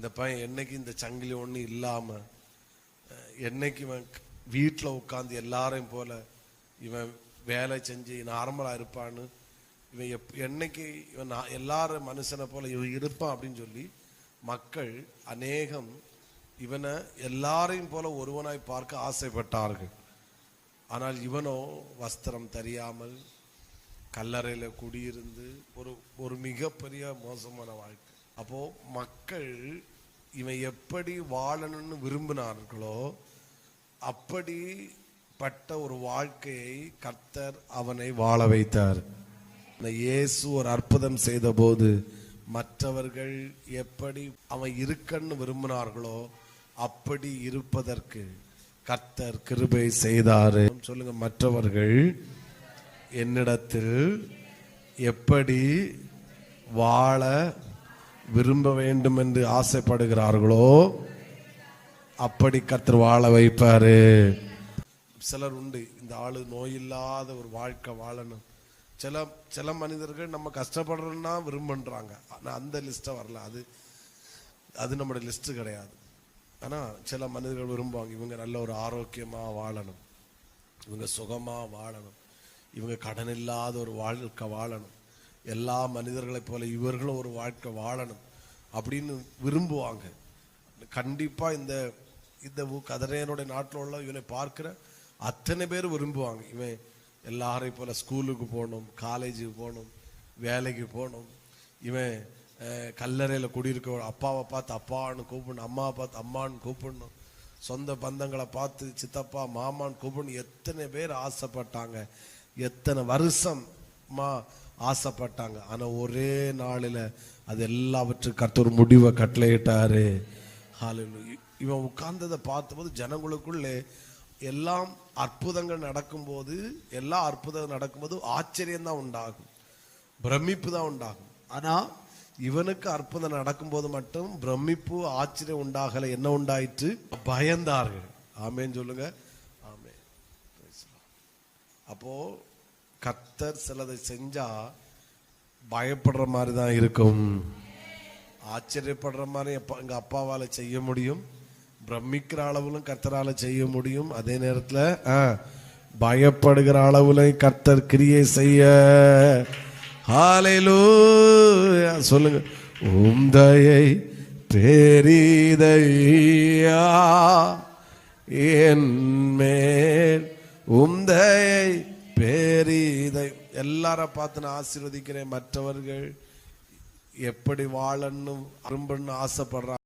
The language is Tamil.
இந்த பையன் என்னைக்கு இந்த சங்கிலி ஒன்று இல்லாமல் என்னைக்கு இவன் வீட்டில் உட்காந்து எல்லாரையும் போல இவன் வேலை செஞ்சு நார்மலாக இருப்பான்னு இவன் எப் என்னைக்கு இவன் எல்லாரும் மனுஷனை போல இவன் இருப்பான் அப்படின்னு சொல்லி மக்கள் அநேகம் இவனை எல்லாரையும் போல ஒருவனாய் பார்க்க ஆசைப்பட்டார்கள். ஆனால் இவனோ வஸ்திரம் தெரியாமல் கல்லறையில் குடியிருந்து ஒரு ஒரு மிகப்பெரிய மோசமான வாழ்க்கை. அப்போ மக்கள் இவன் எப்படி வாழணும்னு விரும்பினார்களோ அப்படிப்பட்ட ஒரு வாழ்க்கையை கர்த்தர் அவனை வாழ வைத்தார். இந்த இயேசு ஒரு அற்புதம் செய்தபோது மற்றவர்கள் எப்படி அவன் இருக்கன்னு விரும்பினார்களோ அப்படி இருப்பதற்கு கர்த்தர் கிருபை செய்தாரு. சொல்லுங்க மற்றவர்கள் என்னிடத்தில் எப்படி வாழ விரும்ப வேண்டும் என்று ஆசைப்படுகிறார்களோ அப்படி கத்தர் வாழ வைப்பாரு. சிலர் உண்டு இந்த ஆளு நோயில்லாத ஒரு வாழ்க்கை வாழணும். சில சில மனிதர்கள் நம்ம கஷ்டப்படுறோம்னா விரும்புன்றாங்க. ஆனால் அந்த லிஸ்ட்டை வரல. அது அது நம்மளோட லிஸ்ட்டு கிடையாது. ஆனால் சில மனிதர்கள் விரும்புவாங்க இவங்க நல்ல ஒரு ஆரோக்கியமாக வாழணும். இவங்க சுகமாக வாழணும். இவங்க கடன் இல்லாத ஒரு வாழ்க்கை வாழணும். எல்லா மனிதர்களைப் போல இவர்களும் ஒரு வாழ்க்கை வாழணும் அப்படின்னு விரும்புவாங்க. கண்டிப்பாக இந்த இந்த ஊ- கதிரையனுடைய நாட்டில் உள்ள இவனை பார்க்கிற அத்தனை பேர் விரும்புவாங்க. இவன் எல்லாரையும் போல ஸ்கூலுக்கு போகணும் காலேஜுக்கு போகணும் வேலைக்கு போகணும். இவன் கல்லறையில் குடியிருக்க அப்பாவை பார்த்து அப்பான்னு கூப்பிடணும் அம்மாவை பார்த்து அம்மான்னு கூப்பிடணும். சொந்த பந்தங்களை பார்த்து சித்தப்பா மாமான்னு கூப்பிடணும். எத்தனை பேர் ஆசைப்பட்டாங்க. எத்தனை வருஷமா ஆசைப்பட்டாங்க. ஆனால் ஒரே நாளில் அது எல்லாவற்றுக்கும் ஒரு முடிவை கட்டளையிட்டாரு. ஹalleluya. இவன் உட்கார்ந்ததை பார்த்தபோது ஜனங்களுக்குள்ளே எல்லாம் அற்புதங்கள் நடக்கும்போது எல்லா அற்புதங்கள் நடக்கும்போது ஆச்சரியம் தான் உண்டாகும். பிரமிப்பு தான் உண்டாகும். ஆனால் இவனுக்கு அற்புதம் நடக்கும்போது மட்டும் பிரமிப்பு ஆச்சரியம் உண்டாகலை. என்ன உண்டாயிற்று? பயந்தார்கள். ஆமேன்னு சொல்லுங்க. ஆமே அப்போது கத்தர் சிலதை செஞ்சா பயப்படுற மாதிரி தான் இருக்கும். ஆச்சரியப்படுற மாதிரி அப்பா எங்க அப்பாவால செய்ய முடியும். பிரமிக்கிற அளவிலும் கர்த்தரால செய்ய முடியும். அதே நேரத்துல ஆ, பயப்படுகிற அளவுல கர்த்தர் கிரியை செய்ய. ஹalleluya. சொல்லுங்க. உந்தையை பெரிதையா? என் மேல் உந்தையை பெரிதை எல்லார பார்த்து நான் ஆசீர்வதிக்கிறேன். மற்றவர்கள் எப்படி வாழன்னு அரும்புன்னு ஆசைப்படுறாங்க.